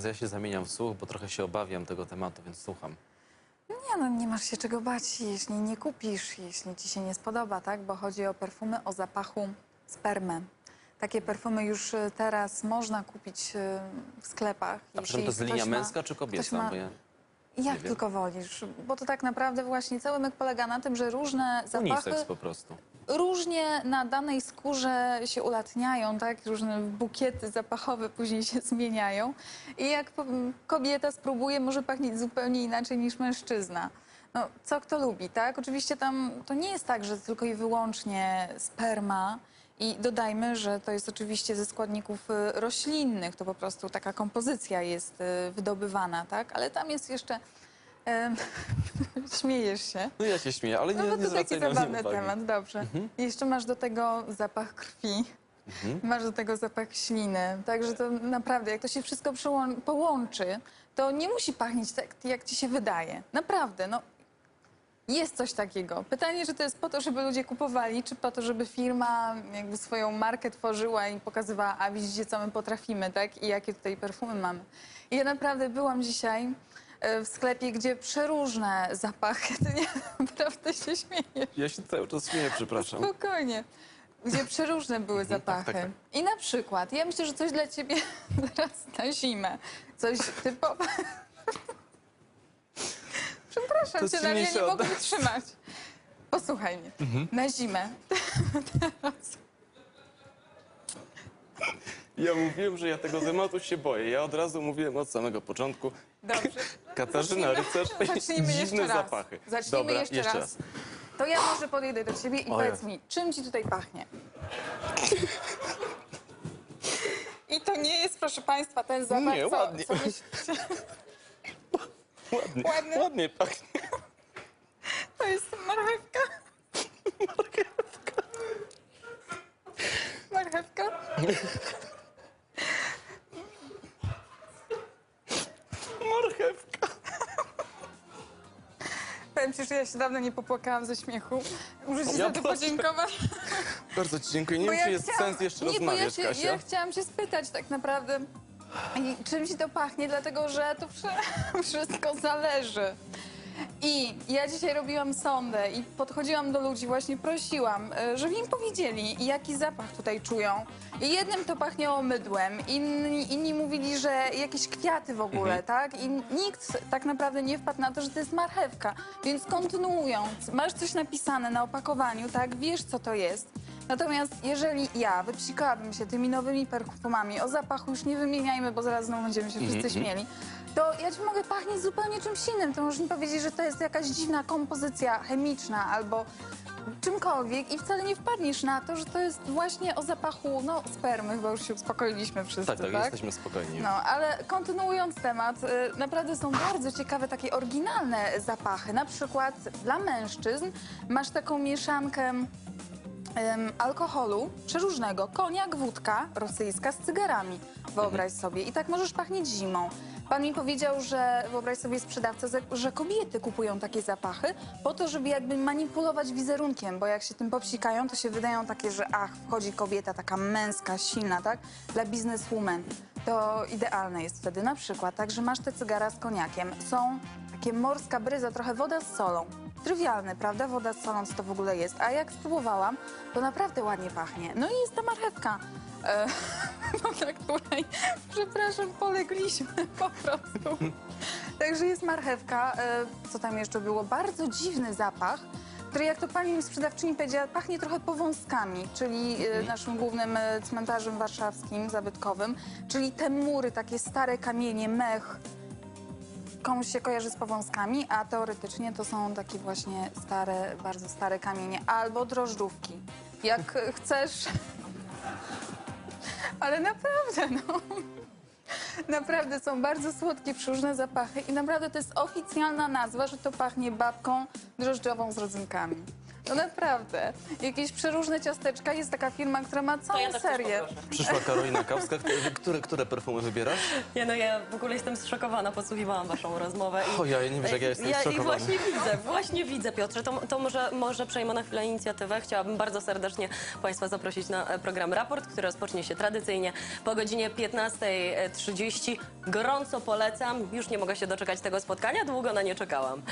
Więc ja się zamieniam w słuch, bo trochę się obawiam tego tematu, więc słucham. Nie, no nie masz się czego bać, jeśli nie kupisz, jeśli ci się nie spodoba, tak? Bo chodzi o perfumy o zapachu spermy. Takie perfumy już y, teraz można kupić y, w sklepach. A przy czym to jest linia ktoś ma- męska czy ktoś kobieca? ma- Bo ja... Jak wiem. tylko wolisz, bo to tak naprawdę właśnie cały myk polega na tym, że różne zapachy Unisex po prostu. różnie na danej skórze się ulatniają, tak? Różne bukiety zapachowe później się zmieniają. I jak po- kobieta spróbuje, może pachnieć zupełnie inaczej niż mężczyzna. No, co kto lubi, tak? Oczywiście tam to nie jest tak, że tylko i wyłącznie sperma. I dodajmy, że to jest oczywiście ze składników y, roślinnych, to po prostu taka kompozycja jest y, wydobywana, tak? Ale tam jest jeszcze... em, śmiejesz się. No ja się śmieję, ale nie, No bo nie to taki zwracaj na mnie zabawny uwagi. temat, dobrze. I Jeszcze masz do tego zapach krwi, Mhm. masz do tego zapach śliny, także to naprawdę, jak to się wszystko przyłą- połączy, to nie musi pachnieć tak, jak ci się wydaje. Naprawdę, no. Jest coś takiego. Pytanie, czy to jest po to, żeby ludzie kupowali, czy po to, żeby firma jakby swoją markę tworzyła i pokazywała, a widzicie, co my potrafimy, tak? I jakie tutaj perfumy mamy. I ja naprawdę byłam dzisiaj e, w sklepie, gdzie przeróżne zapachy, ty nie, naprawdę się śmieję. Ja się cały czas śmieję, przepraszam. Spokojnie. Gdzie przeróżne były zapachy. tak, tak. I na przykład, ja myślę, że coś dla ciebie teraz na zimę. Coś typowe. Przepraszam To cię, ale ja nie mogę nas. wytrzymać. Posłuchaj mnie. Mhm. Na zimę. Ja mówiłem, że ja tego tematu się boję. Ja od razu mówiłem od samego początku. Dobrze. Katarzyna Rycerz zacznijmy jeszcze dziwne raz. zapachy. Zacznijmy Dobra, jeszcze, raz. To ja może podejdę do ciebie i O powiedz mi, czym ci tutaj pachnie? I to nie jest, proszę Państwa, ten zapach, Nie, co, ładnie. co myślicie. Ładnie, Ładny? ładnie pachnie. To jest marchewka. Marchewka. Marchewka. Powiem ci, że ja się dawno nie popłakałam ze śmiechu. Muszę ci Ja za to podziękować. Bardzo ci dziękuję. Nie bo wiem, ja czy jest chciałam- sens jeszcze nie, bo ja, rozmawiać, się, Kasia. ja chciałam się spytać tak naprawdę, i czym ci to pachnie, dlatego że to wszy- wszystko zależy. I ja dzisiaj robiłam sondę i podchodziłam do ludzi, właśnie prosiłam, e, żeby im powiedzieli, jaki zapach tutaj czują. I jednym to pachniało mydłem, inni, inni mówili, że jakieś kwiaty w ogóle, tak? I nikt tak naprawdę nie wpadł na to, że to jest marchewka. Więc kontynuując, masz coś napisane na opakowaniu, tak? Wiesz, co to jest. Natomiast jeżeli ja wypsikałabym się tymi nowymi perfumami, o zapachu już nie wymieniajmy, bo zaraz znowu będziemy się wszyscy śmieli, to ja ci mogę pachnieć zupełnie czymś innym. To możesz mi powiedzieć, że to jest jakaś dziwna kompozycja chemiczna albo czymkolwiek i wcale nie wpadniesz na to, że to jest właśnie o zapachu, no, spermy, chyba już się uspokoiliśmy wszyscy, Tak, tak? tak, jesteśmy spokojni. No, ale kontynuując temat, y, naprawdę są bardzo ciekawe takie oryginalne zapachy. Na przykład dla mężczyzn masz taką mieszankę em, alkoholu przeróżnego, koniak, wódka rosyjska z cygarami, wyobraź sobie. I tak możesz pachnieć zimą. Pan mi powiedział, że wyobraź sobie sprzedawca, że- że kobiety kupują takie zapachy po to, żeby jakby manipulować wizerunkiem, bo jak się tym popsikają, to się wydają takie, że ach, wchodzi kobieta taka męska, silna, tak? Dla bizneswoman. To idealne jest wtedy na przykład, tak, że masz te cygara z koniakiem. Są takie morska bryza, trochę woda z solą. Trywialne, prawda? Woda z solą, co to w ogóle jest. A jak spróbowałam, to naprawdę ładnie pachnie. No i jest ta marchewka, e, na której, przepraszam, polegliśmy po prostu. Także jest marchewka. E, co tam jeszcze było? Bardzo dziwny zapach, który jak to pani mi sprzedawczyni powiedziała, pachnie trochę powązkami, czyli e, naszym głównym e, cmentarzem warszawskim, zabytkowym, czyli te mury, takie stare kamienie, mech, komuś się kojarzy z powązkami, a teoretycznie to są takie właśnie stare, bardzo stare kamienie albo drożdżówki. Jak chcesz. Ale naprawdę, no. Naprawdę są bardzo słodkie, różne zapachy i naprawdę to jest oficjalna nazwa, że to pachnie babką drożdżową z rodzynkami. No naprawdę. Jakieś przeróżne ciasteczka. Jest taka firma, która ma całą ja też serię. poproszę. Przyszła Karolina Kawska. Które, które perfumy wybierasz? Nie no, ja w ogóle jestem zszokowana, podsłuchiwałam waszą rozmowę. I, O ja nie wiesz, jak ja jestem ja, I zszokowany. właśnie widzę, właśnie widzę, Piotrze. To, to może, może przejmę na chwilę inicjatywę. Chciałabym bardzo serdecznie Państwa zaprosić na e, program Raport, który rozpocznie się tradycyjnie po godzinie 15.30. Gorąco polecam. Już nie mogę się doczekać tego spotkania, długo na nie czekałam.